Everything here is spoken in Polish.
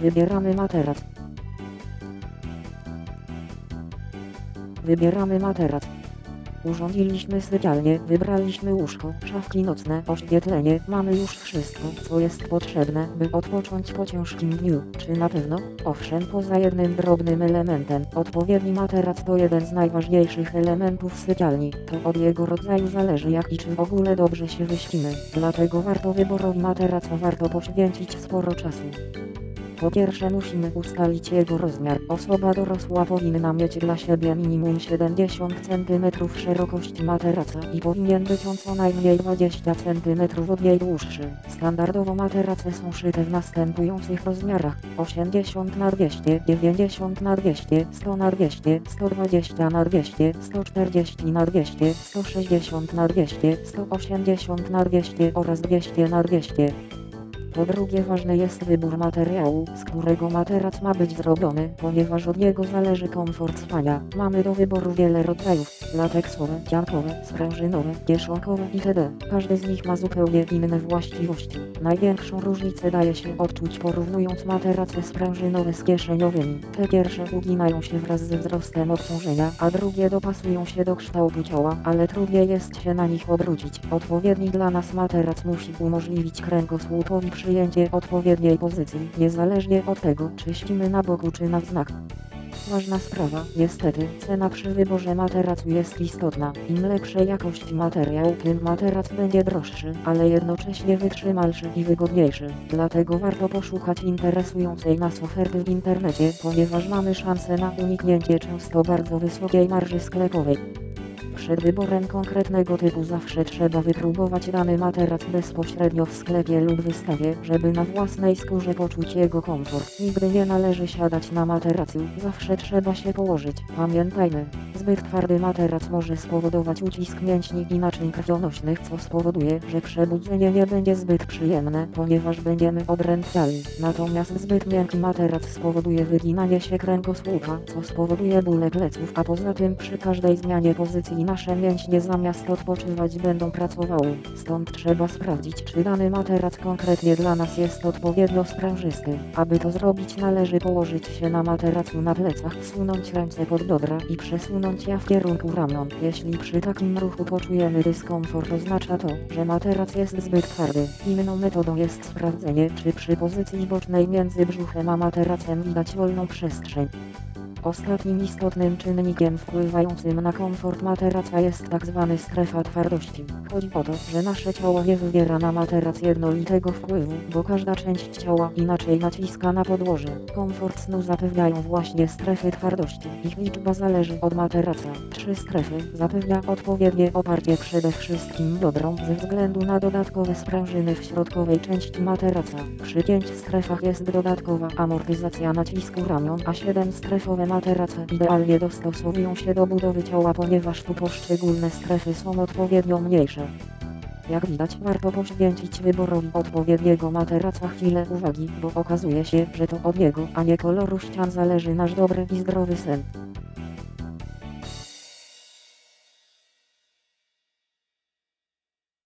Wybieramy materac. Wybieramy materac. Urządziliśmy sypialnię, wybraliśmy łóżko, szafki nocne, oświetlenie, mamy już wszystko, co jest potrzebne, by odpocząć po ciężkim dniu. Czy na pewno? Owszem, poza jednym drobnym elementem. Odpowiedni materac to jeden z najważniejszych elementów sypialni. To od jego rodzaju zależy jak i czy w ogóle dobrze się wyśpimy. Dlatego warto wyborowi materaca warto poświęcić sporo czasu. Po pierwsze musimy ustalić jego rozmiar. Osoba dorosła powinna mieć dla siebie minimum 70 cm szerokości materaca i powinien być on co najmniej 20 cm od jej dłuższy. Standardowo materace są szyte w następujących rozmiarach 80 na 200, 90 na 200, 100 na 200, 120 na 200, 140 na 200, 160 na 200, 180 na 200 oraz 200 na 200. Po drugie ważny jest wybór materiału, z którego materac ma być zrobiony, ponieważ od niego zależy komfort spania. Mamy do wyboru wiele rodzajów, lateksowe, ciankowe, sprężynowe, kieszonkowe itd. Każdy z nich ma zupełnie inne właściwości. Największą różnicę daje się odczuć porównując materace sprężynowe z kieszeniowymi. Te pierwsze uginają się wraz ze wzrostem obciążenia, a drugie dopasują się do kształtu ciała, ale trudniej jest się na nich obrócić. Odpowiedni dla nas materac musi umożliwić kręgosłupowi przyjęcie odpowiedniej pozycji, niezależnie od tego, czy śpimy na boku czy na wznak. Ważna sprawa, niestety, cena przy wyborze materacu jest istotna. Im lepsza jakość materiału, tym materac będzie droższy, ale jednocześnie wytrzymalszy i wygodniejszy. Dlatego warto poszukać interesującej nas oferty w internecie, ponieważ mamy szansę na uniknięcie często bardzo wysokiej marży sklepowej. Przed wyborem konkretnego typu zawsze trzeba wypróbować dany materac bezpośrednio w sklepie lub wystawie, żeby na własnej skórze poczuć jego komfort. Nigdy nie należy siadać na materacu, zawsze trzeba się położyć. Pamiętajmy, zbyt twardy materac może spowodować ucisk mięśni i naczyń krwionośnych, co spowoduje, że przebudzenie nie będzie zbyt przyjemne, ponieważ będziemy odrętwiali. Natomiast zbyt miękki materac spowoduje wyginanie się kręgosłupa, co spowoduje bóle pleców, a poza tym przy każdej zmianie pozycji nasze mięśnie zamiast odpoczywać będą pracowały. Stąd trzeba sprawdzić, czy dany materac konkretnie dla nas jest odpowiednio sprężysty. Aby to zrobić należy położyć się na materacu na plecach, wsunąć ręce pod biodra i przesunąć je w kierunku ramion. Jeśli przy takim ruchu poczujemy dyskomfort oznacza to, że materac jest zbyt twardy. Inną metodą jest sprawdzenie, czy przy pozycji bocznej między brzuchem a materacem widać wolną przestrzeń. Ostatnim istotnym czynnikiem wpływającym na komfort materaca jest tak zwany strefa twardości. Chodzi o to, że nasze ciało nie wywiera na materac jednolitego wpływu, bo każda część ciała inaczej naciska na podłoże. Komfort snu zapewniają właśnie strefy twardości. Ich liczba zależy od materaca. Trzy strefy zapewnia odpowiednie oparcie przede wszystkim biodrom ze względu na dodatkowe sprężyny w środkowej części materaca. Przy pięć strefach jest dodatkowa amortyzacja nacisku ramion, a siedem strefowe materace idealnie dostosowują się do budowy ciała, ponieważ tu poszczególne strefy są odpowiednio mniejsze. Jak widać, warto poświęcić wyborowi odpowiedniego materaca chwilę uwagi, bo okazuje się, że to od niego, a nie koloru ścian zależy nasz dobry i zdrowy sen.